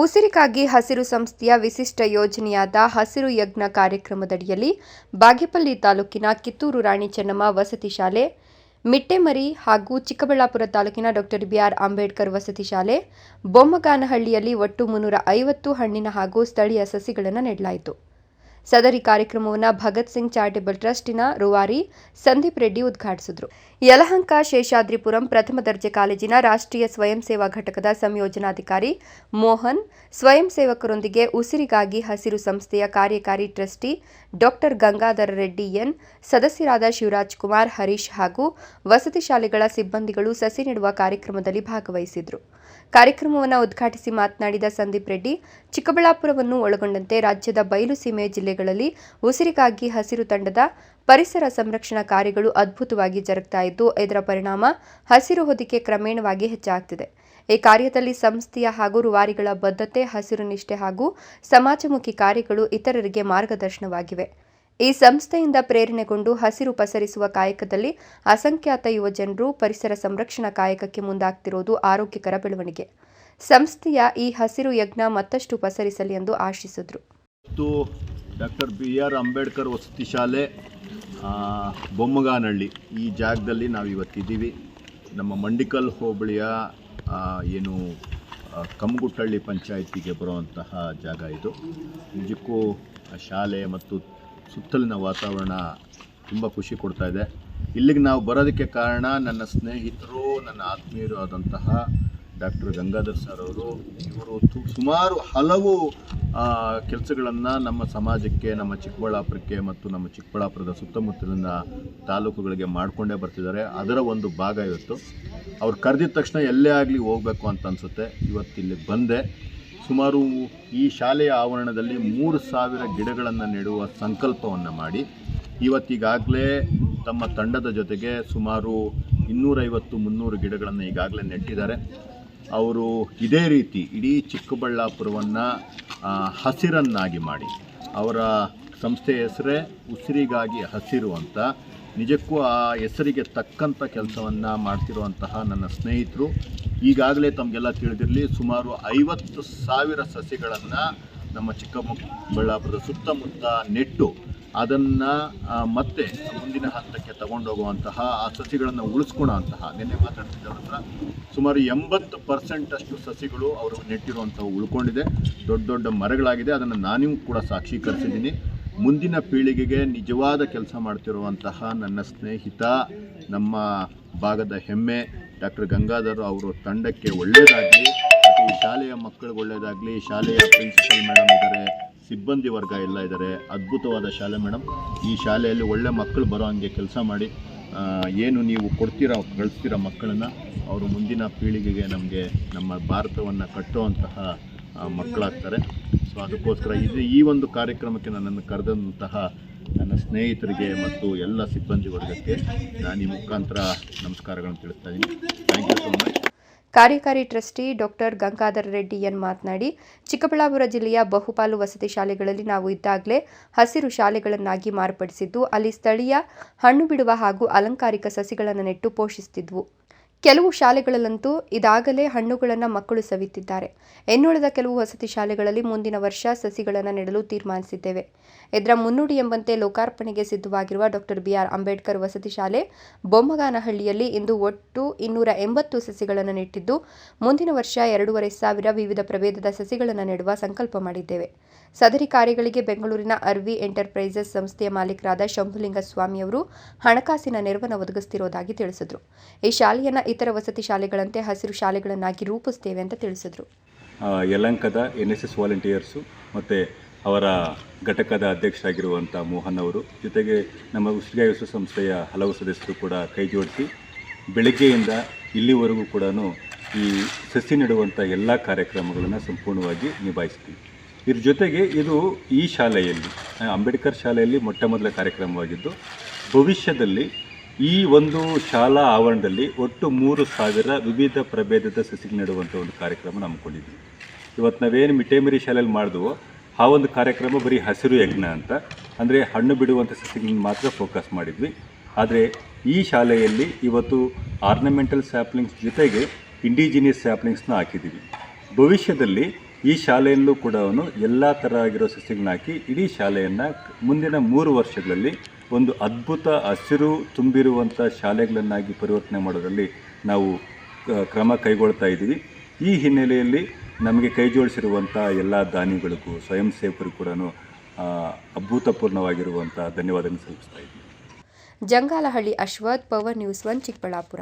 ಉಸಿರಿಗಾಗಿ ಹಸಿರು ಸಂಸ್ಥೆಯ ವಿಶಿಷ್ಟ ಯೋಜನೆಯಾದ ಹಸಿರು ಯಜ್ಞ ಕಾರ್ಯಕ್ರಮದಡಿಯಲ್ಲಿ ಬಾಗೇಪಲ್ಲಿ ತಾಲೂಕಿನ ಕಿತ್ತೂರು ರಾಣಿ ಚೆನ್ನಮ್ಮ ವಸತಿ ಶಾಲೆ, ಮಿಟ್ಟೆಮರಿ ಹಾಗೂ ಚಿಕ್ಕಬಳ್ಳಾಪುರ ತಾಲೂಕಿನ ಡಾಕ್ಟರ್ ಬಿಆರ್ ಅಂಬೇಡ್ಕರ್ ವಸತಿ ಶಾಲೆ, ಬೊಮ್ಮಗಾನಹಳ್ಳಿಯಲ್ಲಿ ಒಟ್ಟು ಮುನ್ನೂರ ಐವತ್ತು ಹಣ್ಣಿನ ಹಾಗೂ ಸ್ಥಳೀಯ ಸಸಿಗಳನ್ನು ನೆಡಲಾಯಿತು. ಸದರಿ ಕಾರ್ಯಕ್ರಮವನ್ನು ಭಗತ್ ಸಿಂಗ್ ಚಾರಿಟೇಬಲ್ ಟ್ರಸ್ಟಿನ ರುವಾರಿ ಸಂದೀಪ್ ರೆಡ್ಡಿ ಉದ್ಘಾಟಿಸಿದರು. ಯಲಹಂಕ ಶೇಷಾದ್ರಿಪುರಂ ಪ್ರಥಮ ದರ್ಜೆ ಕಾಲೇಜಿನ ರಾಷ್ಟ್ರೀಯ ಸ್ವಯಂ ಸೇವಾ ಘಟಕದ ಸಂಯೋಜನಾಧಿಕಾರಿ ಮೋಹನ್, ಸ್ವಯಂ ಸೇವಕರೊಂದಿಗೆ ಉಸಿರಿಗಾಗಿ ಹಸಿರು ಸಂಸ್ಥೆಯ ಕಾರ್ಯಕಾರಿ trustee doctor Gangadhara Reddy N, ಸದಸ್ಯರಾದ ಶಿವರಾಜ್ ಕುಮಾರ್, ಹರೀಶ್ ಹಾಗೂ ವಸತಿ ಶಾಲೆಗಳ ಸಿಬ್ಬಂದಿಗಳು ಸಸಿ ನೆಡುವ ಕಾರ್ಯಕ್ರಮದಲ್ಲಿ ಭಾಗವಹಿಸಿದರು. ಕಾರ್ಯಕ್ರಮವನ್ನು ಉದ್ಘಾಟಿಸಿ ಮಾತನಾಡಿದ ಸಂದೀಪ್ ರೆಡ್ಡಿ, ಚಿಕ್ಕಬಳ್ಳಾಪುರವನ್ನು ಒಳಗೊಂಡಂತೆ ರಾಜ್ಯದ ಬಯಲು ಸೀಮೆ ಜಿಲ್ಲೆಗಳಲ್ಲಿ ಉಸಿರಿಗಾಗಿ ಹಸಿರು ತಂಡದ ಪರಿಸರ ಸಂರಕ್ಷಣಾ ಕಾರ್ಯಗಳು ಅದ್ಭುತವಾಗಿ ಜರುಗ್ತಾ ಇದ್ದು, ಇದರ ಪರಿಣಾಮ ಹಸಿರು ಹೊದಿಕೆ ಕ್ರಮೇಣವಾಗಿ ಹೆಚ್ಚಾಗ್ತಿದೆ. ಈ ಕಾರ್ಯದಲ್ಲಿ ಸಂಸ್ಥೆಯ ಹಾಗೂ ರೂವಾರಿಗಳ ಬದ್ಧತೆ, ಹಸಿರು ನಿಷ್ಠೆ ಹಾಗೂ ಸಮಾಜಮುಖಿ ಕಾರ್ಯಗಳು ಇತರರಿಗೆ ಮಾರ್ಗದರ್ಶನವಾಗಿವೆ. ಈ ಸಂಸ್ಥೆಯಿಂದ ಪ್ರೇರಣೆಗೊಂಡು ಹಸಿರು ಪಸರಿಸುವ ಕಾಯಕದಲ್ಲಿ ಅಸಂಖ್ಯಾತ ಯುವಜನರು ಪರಿಸರ ಸಂರಕ್ಷಣಾ ಕಾಯಕಕ್ಕೆ ಮುಂದಾಗ್ತಿರೋದು ಆರೋಗ್ಯಕರ ಬೆಳವಣಿಗೆ. ಸಂಸ್ಥೆಯ ಈ ಹಸಿರು ಯಜ್ಞ ಮತ್ತಷ್ಟು ಪಸರಿಸಲಿ ಎಂದು ಆಶಿಸಿದರು. ಡಾಕ್ಟರ್ ಬಿ ಆರ್ ಅಂಬೇಡ್ಕರ್ ವಸತಿ ಶಾಲೆ ಬೊಮ್ಮಗಾನಹಳ್ಳಿ ಈ ಜಾಗದಲ್ಲಿ ನಾವು ಇವತ್ತಿದ್ದೀವಿ ನಮ್ಮ ಮಂಡಿಕಲ್ ಹೋಬಳಿಯ ಏನು ಕಮ್ಗುಟ್ಟಳ್ಳಿ ಪಂಚಾಯಿತಿಗೆ ಬರುವಂತಹ ಜಾಗ ಇದು. ನಿಜಕ್ಕೂ ಶಾಲೆ ಮತ್ತು ಸುತ್ತಲಿನ ವಾತಾವರಣ ತುಂಬ ಖುಷಿ ಕೊಡ್ತಾ ಇದೆ. ಇಲ್ಲಿಗೆ ನಾವು ಬರೋದಕ್ಕೆ ಕಾರಣ ನನ್ನ ಸ್ನೇಹಿತರು, ನನ್ನ ಆತ್ಮೀಯರು ಆದಂತಹ ಡಾಕ್ಟರ್ ಗಂಗಾಧರ್ ಸರ್ ಅವರು. ಇವರು ಸುಮಾರು ಹಲವು ಕೆಲಸಗಳನ್ನು ನಮ್ಮ ಸಮಾಜಕ್ಕೆ, ನಮ್ಮ ಚಿಕ್ಕಬಳ್ಳಾಪುರಕ್ಕೆ ಮತ್ತು ನಮ್ಮ ಚಿಕ್ಕಬಳ್ಳಾಪುರದ ಸುತ್ತಮುತ್ತಲಿನ ತಾಲೂಕುಗಳಿಗೆ ಮಾಡಿಕೊಂಡೇ ಬರ್ತಿದ್ದಾರೆ. ಅದರ ಒಂದು ಭಾಗ ಇವತ್ತು. ಅವ್ರು ಕರೆದಿದ ತಕ್ಷಣ ಎಲ್ಲೇ ಆಗಲಿ ಹೋಗಬೇಕು ಅಂತ ಅನಿಸುತ್ತೆ. ಇವತ್ತು ಇಲ್ಲಿಗೆ ಬಂದೆ. ಸುಮಾರು ಈ ಶಾಲೆಯ ಆವರಣದಲ್ಲಿ ಮೂರು ಸಾವಿರ ಗಿಡಗಳನ್ನು ನೆಡುವ ಸಂಕಲ್ಪವನ್ನು ಮಾಡಿ ಇವತ್ತಿಗಾಗಲೇ ತಮ್ಮ ತಂಡದ ಜೊತೆಗೆ ಸುಮಾರು ಇನ್ನೂರೈವತ್ತು ಮುನ್ನೂರು ಗಿಡಗಳನ್ನು ಈಗಾಗಲೇ ನೆಟ್ಟಿದ್ದಾರೆ. ಅವರು ಇದೇ ರೀತಿ ಇಡೀ ಚಿಕ್ಕಬಳ್ಳಾಪುರವನ್ನು ಹಸಿರನ್ನಾಗಿ ಮಾಡಿ ಅವರ ಸಂಸ್ಥೆಯ ಹೆಸರೇ ಉಸಿರಿಗಾಗಿ ಹಸಿರು ಅಂತ. ನಿಜಕ್ಕೂ ಆ ಹೆಸರಿಗೆ ತಕ್ಕಂಥ ಕೆಲಸವನ್ನು ಮಾಡ್ತಿರುವಂತಹ ನನ್ನ ಸ್ನೇಹಿತರು, ಈಗಾಗಲೇ ತಮಗೆಲ್ಲ ತಿಳಿದಿರಲಿ, ಸುಮಾರು ಐವತ್ತು ಸಾವಿರ ಸಸಿಗಳನ್ನು ನಮ್ಮ ಚಿಕ್ಕಬಳ್ಳಾಪುರದ ಸುತ್ತಮುತ್ತ ನೆಟ್ಟು ಅದನ್ನು ಮತ್ತೆ ಮುಂದಿನ ಹಂತಕ್ಕೆ ತಗೊಂಡೋಗುವಂತಹ, ಆ ಸಸಿಗಳನ್ನು ಉಳಿಸ್ಕೊಳ್ಳೋಂತಹ ನಿನ್ನೆ ಮಾತಾಡ್ತಿದ್ದವ್ರ ಹತ್ರ ಸುಮಾರು ಎಂಬತ್ತು ಪರ್ಸೆಂಟ್ ಅಷ್ಟು ಸಸಿಗಳು ಅವರು ನೆಟ್ಟಿರುವಂಥವು ಉಳ್ಕೊಂಡಿದೆ. ದೊಡ್ಡ ದೊಡ್ಡ ಮರಗಳಾಗಿದೆ, ಅದನ್ನು ನಾನಿಗೂ ಕೂಡ ಸಾಕ್ಷೀಕರಿಸಿದ್ದೀನಿ. ಮುಂದಿನ ಪೀಳಿಗೆಗೆ ನಿಜವಾದ ಕೆಲಸ ಮಾಡ್ತಿರುವಂತಹ ನನ್ನ ಸ್ನೇಹಿತ, ನಮ್ಮ ಭಾಗದ ಹೆಮ್ಮೆ, ಡಾಕ್ಟರ್ ಗಂಗಾಧರ್ ಅವರು ತಂಡಕ್ಕೆ ಒಳ್ಳೆಯದಾಗಲಿ ಮತ್ತು ಈ ಶಾಲೆಯ ಮಕ್ಕಳಿಗೆ ಒಳ್ಳೆಯದಾಗಲಿ ಶಾಲೆಯ ಪ್ರಿನ್ಸಿಪಲ್ ಮೇಡಮ್ ಇದ್ದಾರೆ ಸಿಬ್ಬಂದಿ ವರ್ಗ ಎಲ್ಲ ಇದ್ದಾರೆ ಅದ್ಭುತವಾದ ಶಾಲೆ ಮೇಡಮ್ ಈ ಶಾಲೆಯಲ್ಲಿ ಒಳ್ಳೆ ಮಕ್ಕಳು ಬರೋ ಹಂಗೆ ಕೆಲಸ ಮಾಡಿ ಏನು ನೀವು ಕೊಡ್ತೀರ ಕಳಿಸ್ತೀರ ಮಕ್ಕಳನ್ನು, ಅವರು ಮುಂದಿನ ಪೀಳಿಗೆಗೆ ನಮಗೆ ನಮ್ಮ ಭಾರತವನ್ನು ಕಟ್ಟುವಂತಹ ಮಕ್ಕಳಾಗ್ತಾರೆ. ಸೊ ಅದಕ್ಕೋಸ್ಕರ ಇದು. ಈ ಒಂದು ಕಾರ್ಯಕ್ರಮಕ್ಕೆ ನನ್ನನ್ನು ಕರೆದಂತಹ ನನ್ನ ಸ್ನೇಹಿತರಿಗೆ ಮತ್ತು ಎಲ್ಲ ಸಿಬ್ಬಂದಿ ವರ್ಗಕ್ಕೆ ನಾನು ಈ ಮುಖಾಂತರ ನಮಸ್ಕಾರಗಳನ್ನು ತಿಳಿಸ್ತಾ ಇದ್ದೀನಿ. ಥ್ಯಾಂಕ್ ಯು ಸೋ ಮಚ್ ಕಾರ್ಯಕಾರಿ trustee doctor Gangadhara Reddy N ಮಾತನಾಡಿ, ಚಿಕ್ಕಬಳ್ಳಾಪುರ ಜಿಲ್ಲೆಯ ಬಹುಪಾಲು ವಸತಿ ಶಾಲೆಗಳಲ್ಲಿ ನಾವು ಇದ್ದಾಗಲೇ ಹಸಿರು ಶಾಲೆಗಳನ್ನಾಗಿ ಮಾರ್ಪಡಿಸಿದ್ದು, ಅಲ್ಲಿ ಸ್ಥಳೀಯ ಹಣ್ಣು ಬಿಡುವ ಹಾಗೂ ಅಲಂಕಾರಿಕ ಸಸಿಗಳನ್ನು ನೆಟ್ಟು ಪೋಷಿಸುತ್ತಿದ್ವು ಕೆಲವು ಶಾಲೆಗಳಲ್ಲಂತೂ ಇದಾಗಲೇ ಹಣ್ಣುಗಳನ್ನು ಮಕ್ಕಳು ಸವಿತಿದ್ದಾರೆ. ಇನ್ನುಳಿದ ಕೆಲವು ವಸತಿ ಶಾಲೆಗಳಲ್ಲಿ ಮುಂದಿನ ವರ್ಷ ಸಸಿಗಳನ್ನು ನೆಡಲು ತೀರ್ಮಾನಿಸಿದ್ದೇವೆ. ಇದರ ಮುನ್ನುಡಿ ಎಂಬಂತೆ ಲೋಕಾರ್ಪಣೆಗೆ ಸಿದ್ಧವಾಗಿರುವ ಡಾಕ್ಟರ್ ಬಿಆರ್ ಅಂಬೇಡ್ಕರ್ ವಸತಿ ಶಾಲೆ ಬೊಮ್ಮಗಾನಹಳ್ಳಿಯಲ್ಲಿ ಇಂದು ಒಟ್ಟು ಇನ್ನೂರ ಎಂಬತ್ತು ಸಸಿಗಳನ್ನು ನೆಟ್ಟಿದ್ದು, ಮುಂದಿನ ವರ್ಷ ಎರಡೂವರೆ ಸಾವಿರ ವಿವಿಧ ಪ್ರಭೇದದ ಸಸಿಗಳನ್ನು ನೆಡುವ ಸಂಕಲ್ಪ ಮಾಡಿದ್ದೇವೆ. ಸದರಿ ಕಾರ್ಯಗಳಿಗೆ ಬೆಂಗಳೂರಿನ ಅರ್ವಿ ಎಂಟರ್ಪ್ರೈಸಸ್ ಸಂಸ್ಥೆಯ ಮಾಲೀಕರಾದ ಶಂಭುಲಿಂಗ ಸ್ವಾಮಿಯವರು ಹಣಕಾಸಿನ ನೆರವನ್ನು ಒದಗಿಸುತ್ತಿರುವುದಾಗಿ ತಿಳಿಸಿದರು. ಈ ಶಾಲೆಯನ್ನು ಇತರ ವಸತಿ ಶಾಲೆಗಳಂತೆ ಹಸಿರು ಶಾಲೆಗಳನ್ನಾಗಿ ರೂಪಿಸ್ತೇವೆ ಅಂತ ತಿಳಿಸಿದರು. ಯಲಂಕದ ಎನ್ ಎಸ್ ಎಸ್ ವಾಲಂಟಿಯರ್ಸು ಮತ್ತು ಅವರ ಘಟಕದ ಅಧ್ಯಕ್ಷರಾಗಿರುವಂಥ ಮೋಹನ್ ಅವರು, ಜೊತೆಗೆ ನಮ್ಮ ಉಸಿರಿಗಾಯಿ ಸಂಸ್ಥೆಯ ಹಲವು ಸದಸ್ಯರು ಕೂಡ ಕೈ ಜೋಡಿಸಿ ಬೆಳಗ್ಗೆಯಿಂದ ಇಲ್ಲಿವರೆಗೂ ಕೂಡ ಈ ಸಸಿ ನೆಡುವಂಥ ಎಲ್ಲ ಕಾರ್ಯಕ್ರಮಗಳನ್ನು ಸಂಪೂರ್ಣವಾಗಿ ನಿಭಾಯಿಸ್ತೀವಿ. ಇದ್ರ ಜೊತೆಗೆ ಇದು ಈ ಶಾಲೆಯಲ್ಲಿ ಅಂಬೇಡ್ಕರ್ ಶಾಲೆಯಲ್ಲಿ ಮೊಟ್ಟ ಮೊದಲ ಕಾರ್ಯಕ್ರಮವಾಗಿದ್ದು, ಭವಿಷ್ಯದಲ್ಲಿ ಈ ಒಂದು ಶಾಲಾ ಆವರಣದಲ್ಲಿ ಒಟ್ಟು ಮೂರು ಸಾವಿರ ವಿವಿಧ ಪ್ರಭೇದದ ಸಸಿಗಳು ನೆಡುವಂಥ ಒಂದು ಕಾರ್ಯಕ್ರಮ ಹಮ್ಮಿಕೊಂಡಿದ್ವಿ. ಇವತ್ತು ನಾವೇನು ಮಿಟೇಮರಿ ಶಾಲೆಯಲ್ಲಿ ಮಾಡಿದ್ವೋ ಆ ಒಂದು ಕಾರ್ಯಕ್ರಮ ಬರೀ ಹಸಿರು ಯಜ್ಞ ಅಂತ, ಅಂದರೆ ಹಣ್ಣು ಬಿಡುವಂಥ ಸಸಿಗಳನ್ನ ಮಾತ್ರ ಫೋಕಸ್ ಮಾಡಿದ್ವಿ. ಆದರೆ ಈ ಶಾಲೆಯಲ್ಲಿ ಇವತ್ತು ಆರ್ನಮೆಂಟಲ್ ಸ್ಯಾಪ್ಲಿಂಗ್ಸ್ ಜೊತೆಗೆ ಇಂಡಿಜಿನಿಯಸ್ ಸ್ಯಾಪ್ಲಿಂಗ್ಸ್ನ ಹಾಕಿದ್ದೀವಿ. ಭವಿಷ್ಯದಲ್ಲಿ ಈ ಶಾಲೆಯಲ್ಲೂ ಕೂಡ ಅವನು ಎಲ್ಲ ಥರ ಆಗಿರೋ ಸಸ್ಯಗಳನ್ನ ಹಾಕಿ ಇಡೀ ಶಾಲೆಯನ್ನು ಮುಂದಿನ ಮೂರು ವರ್ಷಗಳಲ್ಲಿ ಒಂದು ಅದ್ಭುತ ಹಸಿರು ತುಂಬಿರುವಂಥ ಶಾಲೆಗಳನ್ನಾಗಿ ಪರಿವರ್ತನೆ ಮಾಡೋದರಲ್ಲಿ ನಾವು ಕ್ರಮ ಕೈಗೊಳ್ತಾ ಇದ್ದೀವಿ. ಈ ಹಿನ್ನೆಲೆಯಲ್ಲಿ ನಮಗೆ ಕೈಜೋಡಿಸಿರುವಂಥ ಎಲ್ಲ ದಾನಿಗಳಿಗೂ, ಸ್ವಯಂ ಸೇವಕರು ಕೂಡ ಅಭೂತಪೂರ್ಣವಾಗಿರುವಂಥ ಧನ್ಯವಾದಗಳನ್ನು ಸಲ್ಲಿಸ್ತಾ ಇದ್ದೀನಿ. Jangalahalli Ashwath, power news one Chikkaballapura.